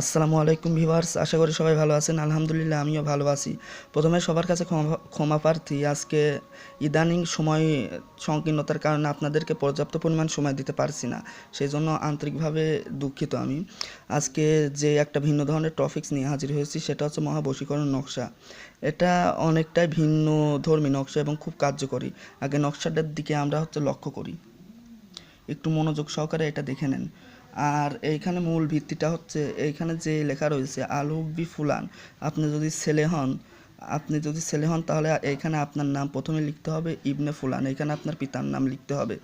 আসসালামু আলাইকুম ভিভার্স আশা করি সবাই ভালো আছেন। আলহামদুলিল্লাহ, আমিও ভালো আছি। প্রথমে সবার কাছে ক্ষমা ক্ষমা প্রার্থী, আজকে ইদানিং সময় সংকীর্ণতার কারণে আপনাদেরকে পর্যাপ্ত পরিমাণ সময় দিতে পারছি না সেই জন্য আন্তরিকভাবে দুঃখিত আমি। আজকে যে একটা ভিন্ন ধরনের টপিক্স নিয়ে হাজির হয়েছি, সেটা হচ্ছে মহাবশীকরণ নকশা। এটা অনেকটাই ভিন্ন ধর্মী নকশা এবং খুব কার্যকরী। আগে নকশাটার দিকে আমরা হচ্ছে লক্ষ্য করি। একটু মনোযোগ সহকারে এটা দেখে নেন। আর এইখানে মূল ভিত্তিটা হচ্ছে, এইখানে যে লেখা রয়েছে, আল হুব্বি ফুলান, আপনি যদি ছেলে হন, আপনি যদি ছেলে হন তাহলে এইখানে আপনার নাম প্রথমে লিখতে হবে ইবনে ফুলান এখানে আপনার পিতার নাম লিখতে হবে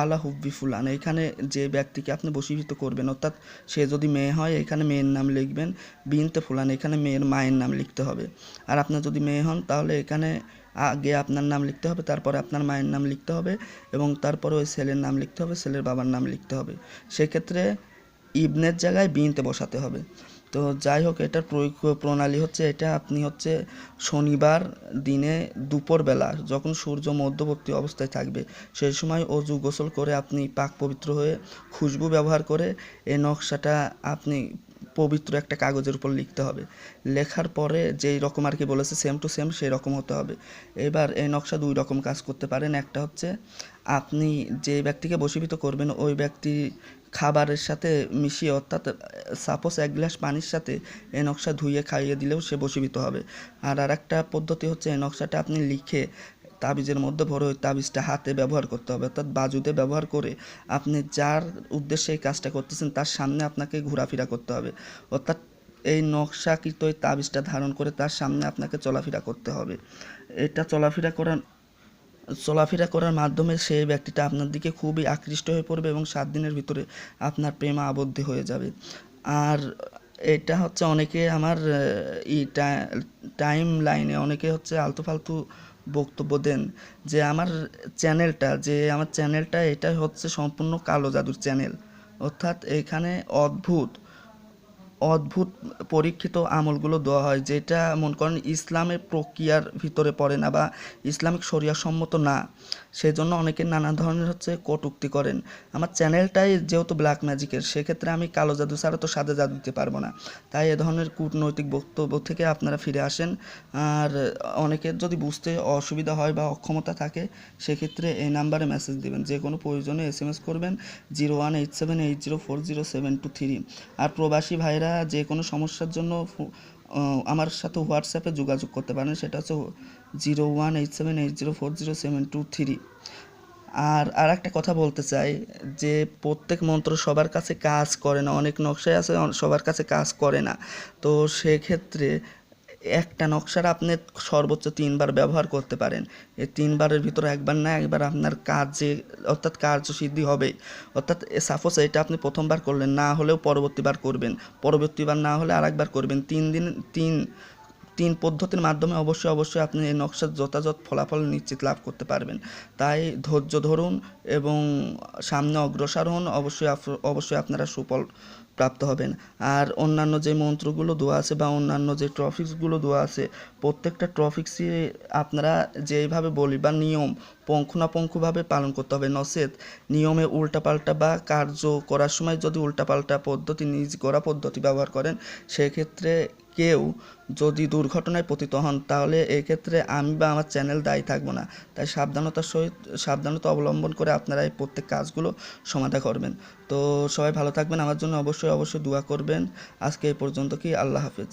আলা হুব্বি ফুলান। এখানে যে ব্যক্তিকে আপনি বশীভূত করবেন, অর্থাৎ সে যদি মেয়ে হয় এখানে মেয়ের নাম লিখবেন, বিনতে ফুলান এখানে মেয়ের মায়ের নাম লিখতে হবে। আর আপনার যদি মেয়ে হন, তাহলে এখানে আগে আপনার নাম লিখতে হবে, তারপরে আপনার মায়ের নাম লিখতে হবে এবং তারপরে ওই ছেলের নাম লিখতে হবে, ছেলের বাবার নাম লিখতে হবে। সেক্ষেত্রে ইবনের জায়গায় বিনতে বসাতে হবে। তো যাই হোক, এটার প্রয়োগ প্রণালী হচ্ছে এটা, আপনি হচ্ছে শনিবার দিনে দুপুরবেলা যখন সূর্য মধ্যবর্তী অবস্থায় থাকবে, সেই সময় অজু গোসল করে আপনি পাক পবিত্র হয়ে খুশবু ব্যবহার করে এই নকশাটা আপনি পবিত্র একটা কাগজের উপর লিখতে হবে। লেখার পরে যেই রকম আর কি বলেছে সেম টু সেম সেই রকম হতে হবে। এবার এই নকশা দুই রকম কাজ করতে পারেন। একটা হচ্ছে, আপনি যে ব্যক্তিকে বশীভূত করবেন, ওই ব্যক্তি খাবারের সাথে মিশিয়ে, অর্থাৎ সাপোজ এক গ্লাস পানির সাথে এই নকশা ধুয়ে খাইয়ে দিলেও সে বশীভূত হবে। আর আর একটা পদ্ধতি হচ্ছে, এই নকশাটা আপনি লিখে তাবিজের মধ্যে ভরে ওই তাবিজটা হাতে ব্যবহার করতে হবে। অর্থাৎ বাজুতে ব্যবহার করে আপনি যার উদ্দেশ্যে এই কাজটা করতেছেন, তার সামনে আপনাকে ঘোরাফেরা করতে হবে। অর্থাৎ এই নকশাকৃত এই তাবিজটা ধারণ করে তার সামনে আপনাকে চলাফেরা করতে হবে। এটা চলাফেরা করার চলাফেরা করার মাধ্যমে সেই ব্যক্তিটা আপনার দিকে খুবই আকৃষ্ট হয়ে পড়বে এবং সাত দিনের ভিতরে আপনার প্রেমে আবদ্ধ হয়ে যাবে। আর এটা হচ্ছে অনেকে আমার ই টাইম লাইনে অনেকে হচ্ছে আলতু ফালতু বক্তব্য দেন যে আমার চ্যানেলটা, যে আমার চ্যানেলটা, এটা হচ্ছে সম্পূর্ণ কালো জাদুর চ্যানেল। অর্থাৎ এখানে অদ্ভুত অদ্ভুত পরীক্ষিত আমলগুলো দেওয়া হয়, যেটা মনে করেন ইসলামের প্রক্রিয়ার ভিতরে পড়ে না বা ইসলামিক সম্মত না। সেজন্য অনেকে নানা ধরনের হচ্ছে কটুক্তি করেন। আমার চ্যানেলটাই যেহেতু ব্ল্যাক ম্যাজিকের, সেক্ষেত্রে আমি কালো জাদু ছাড়া তো সাদা জাদু দিতে পারব না। তাই এ ধরনের কূটনৈতিক বক্তব্য থেকে আপনারা ফিরে আসেন। আর অনেকের যদি বুঝতে অসুবিধা হয় বা অক্ষমতা থাকে, সেক্ষেত্রে এই নাম্বারে মেসেজ দেবেন। যে কোনো প্রয়োজনে এস করবেন zero one eight seven eight zero four zero seven two three আর প্রবাসী ভাইরা যে কোনো সমস্যার জন্য আমার সাথে হোয়াটসঅ্যাপে যোগাযোগ করতে পারেন। সেটা হচ্ছে zero one eight seven eight zero four zero seven two three আর আর একটা কথা বলতে চাই যে, প্রত্যেক মন্ত্র সবার কাছে কাজ করে না, অনেক নকশায় আছে সবার কাছে কাজ করে না। তো সেক্ষেত্রে একটা নকশার আপনি সর্বোচ্চ তিনবার ব্যবহার করতে পারেন। এই তিনবারের ভিতরে একবার না, একবার আপনার কাজে, অর্থাৎ কার্যসিদ্ধি হবে। অর্থাৎ সাপোজ এটা আপনি প্রথমবার করলেন, না হলেও পরবর্তীবার করবেন। পরবর্তীবার না হলে আরেকবার করবেন। তিন দিন, তিন তিন পদ্ধতির মাধ্যমে অবশ্যই অবশ্যই আপনি এই নকশার যথাযথ ফলাফল নিশ্চিত লাভ করতে পারবেন। তাই ধৈর্য ধরুন এবং সামনে অগ্রসর হন, অবশ্যই অবশ্যই আপনারা সুফল প্রাপ্ত হবেন। আর অন্যান্য যে মন্ত্রগুলো দেওয়া আছে বা অন্যান্য যে ট্রফিক্সগুলো দেওয়া আছে, প্রত্যেকটা ট্রফিক্সই আপনারা যেইভাবে বলি বা নিয়ম, পঙ্খুনাপঙ্খুভাবে পালন করতে হবে। নচেত নিয়মে উল্টাপাল্টা বা কার্য করার সময় যদি উল্টাপাল্টা পদ্ধতি, নিজ করা পদ্ধতি ব্যবহার করেন, সেক্ষেত্রে কেউ যদি দুর্ঘটনায় পতিত হন, তাহলে এক্ষেত্রে আমি বা আমার চ্যানেল দায়ী থাকব না। তাই সাবধানতার সহিত, সাবধানতা অবলম্বন করে আপনারা এই প্রত্যেক কাজগুলো সমাধা করবেন। তো সবাই ভালো থাকবেন। আমার জন্য অবশ্যই অবশ্যই দোয়া করবেন। আজকে এই পর্যন্ত কি? আল্লাহ হাফেজ।